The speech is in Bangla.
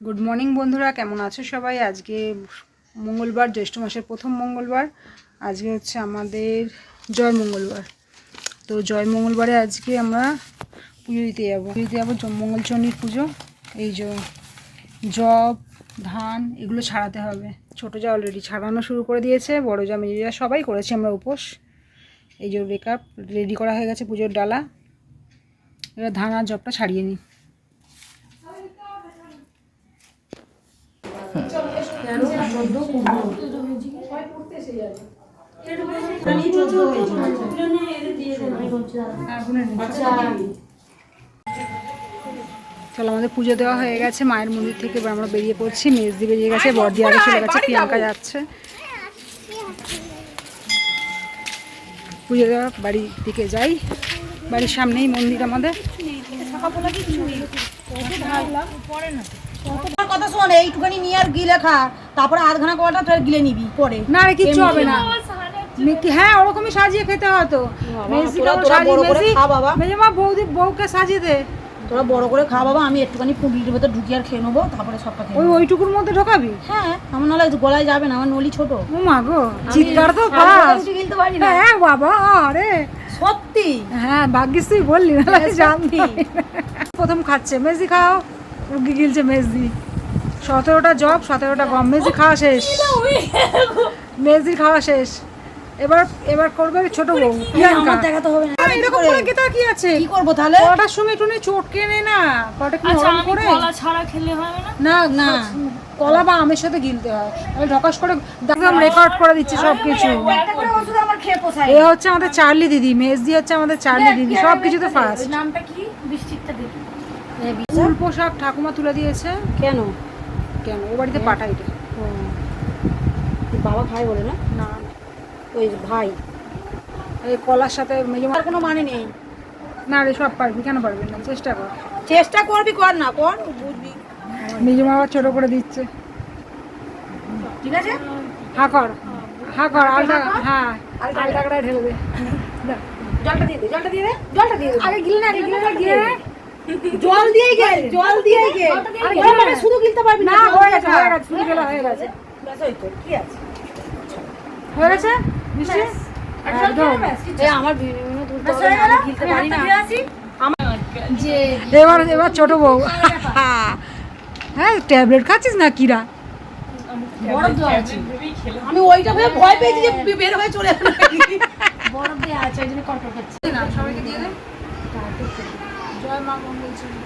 গুড মর্নিং বন্ধুরা। কেমন আছো সবাই? আজকে মঙ্গলবার, জ্যৈষ্ঠ মাসের প্রথম মঙ্গলবার। আজকে হচ্ছে আমাদের জয় মঙ্গলবার। তো জয় মঙ্গলবারে আজকে আমরা পুজো দিতে যাব। পুজো দিতে যাব মঙ্গলচণ্ডীর পুজো। এই যে জব, ধান, এগুলো ছাড়াতে হবে। ছোটো যা অলরেডি ছাড়ানো শুরু করে দিয়েছে, বড় যা, মেজো যা, সবাই করেছি আমরা উপোস। এই যে রেকআপ রেডি করা হয়ে গেছে পুজোর ডালা। এবার ধান আর জবটা ছাড়িয়ে নিই। চলো আমাদের পুজো দেওয়া হয়ে গেছে মায়ের মন্দির থেকে এবার আমরা বেরিয়ে পড়ছি মেজদি বেরিয়ে গেছে বর্দি আগে চলে গেছে প্রিয়াঙ্কা যাচ্ছে। পুজো দেওয়া বাড়ির দিকে যাই। বাড়ির সামনেই মন্দির আমাদের। কথা শোন এইটুখানি নিয়ে আর গিলে খা। তারপরে আধ ঘণ্টা কটা তোর গিলে নিবি পরে। না রে কিচ্ছু হবে না। হ্যাঁ ওরকমই সাজিয়ে খেতে হতো সাজিয়ে। মেজমা বৌদি বউকে সাজিয়ে দে। তোরা বড় করে খা বাবা আমি একটুখানি পুঁটলির ভেতর আর খেয়ে নেব তারপরে সবটা খেয়ে ওই ওইটুকুর মধ্যে ঢোকাবি? হ্যাঁ আমার নাহলে গলায় যাবে না আমার নলি ছোট। ও মা গো চিৎকার তো পাস গিলতে পারি না। হ্যাঁ বাবা আরে। সত্যি? হ্যাঁ ভাগ্যিস তুই বললি না হ্যাঁ, জানতি প্রথম খাচ্ছে মেজি খাও। গিলছে মেজদি সতেরোটা জব সতেরোটা গম। মেজি খাওয়া শেষ। মেজি খাওয়া শেষ। এবার এবার করবে ছোট বউ দেখাতে হবে না? এরকম করে কি কি আছে? কি করব তাহলে? কটার সময় টুনে চটকে নে না। কটা কি আচ্ছা নরম আমি করে? কলা ছাড়া খেলে হবে না? না না। কলা বা আমের সাথে গিলতে হয়। আমি ঢকাস করে একদম রেকর্ড করে দিচ্ছি সব কিছু এ হচ্ছে আমাদের চার্লি দিদি মেজদি হচ্ছে আমাদের চার্লি দিদি। সব কিছুতে ফার্স্ট নামটা কি? ফুল পোশাক ঠাকুমা তুলে দিয়েছে। কেন? কেন? ও বাড়িতে পাঠা এটা। ও, বাবা খায় বলে না? না ওই ভাই। এই কলার সাথে মেজমা আর কোনো মানে নেই। না রে সব পারবি কেন পারবি না? চেষ্টা কর। চেষ্টা করবি কর না কর বুঝবি। মেজমা আবার ছোট করে দিচ্ছে। ঠিক আছে? হা কর হা কর আলটা হ্যাঁ আলটাকড়ায় ঢেলে দে। জলটা দিয়ে দে জলটা দিয়ে দে জলটা দিয়ে দে। আগে গিলে না গিলে না গিলে। জল দিয়েই গে জল দিয়েই গে আরে মানে শুধু গিলতে পারবি না হয়ে গেছে হয়ে গেছে গেলা হয়ে গেছে। ব্যাস। ওই তো, কি আছে? হয়ে গেছে মিষ্টি এবার এবার ছোট বউ। হ্যাঁ ট্যাবলেট খাচ্ছিস না কিরা? আমি ওইটা ভেবে ভয় পেয়েছি যে বের হয়ে চলে বরফ দেওয়া আছে ওই জন্য কটকট হচ্ছে না সবাইকে দিয়ে দে। জয় মা মঙ্গলচুরি